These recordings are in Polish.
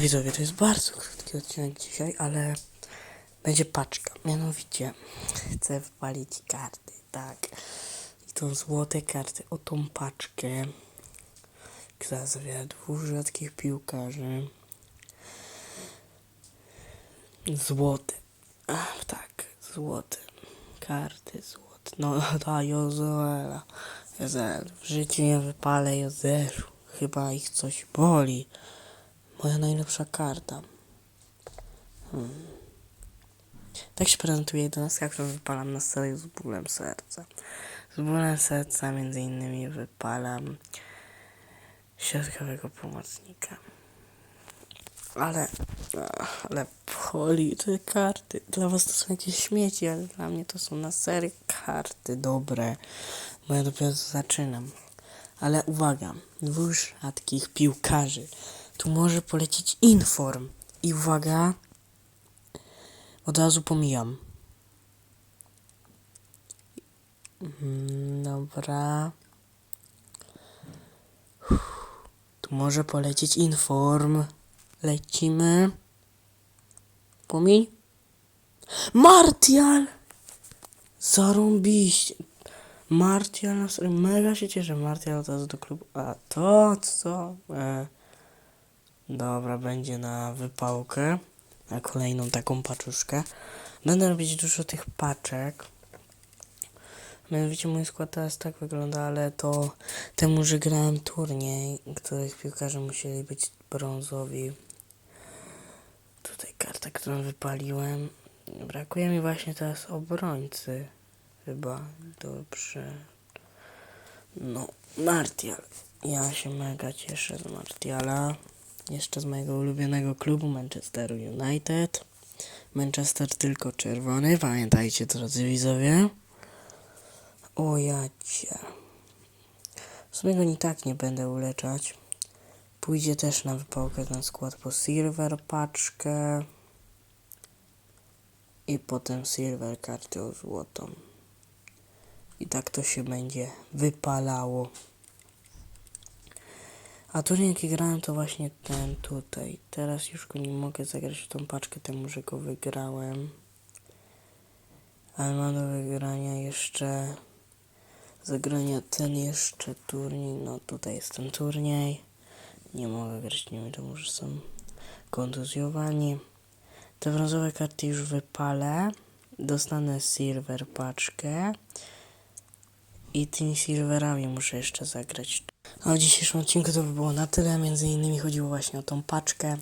Widzowie, to jest bardzo krótki odcinek dzisiaj, ale będzie paczka. Mianowicie chcę wpalić karty, tak. I tą złote karty, o tą paczkę, która zawiera dwóch rzadkich piłkarzy. Złote. Ach, tak, złote. Karty złote. No, ta Jozuela. Jozel. W życiu nie wypalę Jozelu. Chyba ich coś boli. Moja najlepsza karta. Hmm. Tak się prezentuje 11, którą wypalam na serio z bólem serca. Z bólem serca między innymi wypalam środkowego pomocnika. Ale, ale poli te karty. Dla was to są jakieś śmieci, ale dla mnie to są na serio karty dobre. Bo ja dopiero zaczynam. Ale uwaga, dwóch rzadkich piłkarzy. Tu może polecieć inform. I uwaga, od razu pomijam. Mm, Dobra. Tu może polecieć inform. Lecimy. Pomiń. Martial! Zarąbiście. Martial, mega się cieszę. Martial od razu do klubu. A to co? E, dobra, będzie na wypałkę. Na kolejną taką paczuszkę. Będę robić dużo tych paczek. Mianowicie mój skład teraz tak wygląda, ale to temu, że grałem turniej, których piłkarze musieli być brązowi. Tutaj karta, którą wypaliłem. Brakuje mi właśnie teraz obrońcy. Chyba. Dobrze. No, Martial. Ja się mega cieszę z Martiala. Jeszcze z mojego ulubionego klubu Manchesteru United. Manchester tylko czerwony, pamiętajcie drodzy widzowie. O jacie. W sumie go i tak nie będę uleczać. Pójdzie też na wypałkę ten skład po silver paczkę. I potem silver karty o złotą. I tak to się będzie wypalało. A turniej jaki grałem to właśnie ten tutaj. Teraz już go nie mogę zagrać w tą paczkę temu, że go wygrałem. Ale mam do wygrania jeszcze zagrania ten jeszcze turniej. No tutaj jest ten turniej. Nie mogę grać, nie wiadomo, że są kontuzjowani. Te brązowe karty już wypalę. Dostanę silver paczkę. I tymi silverami muszę jeszcze zagrać. A w dzisiejszym odcinku to by było na tyle. Między innymi chodziło właśnie o tą paczkę.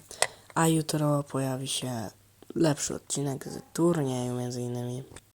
A jutro pojawi się lepszy odcinek z turnieju między innymi.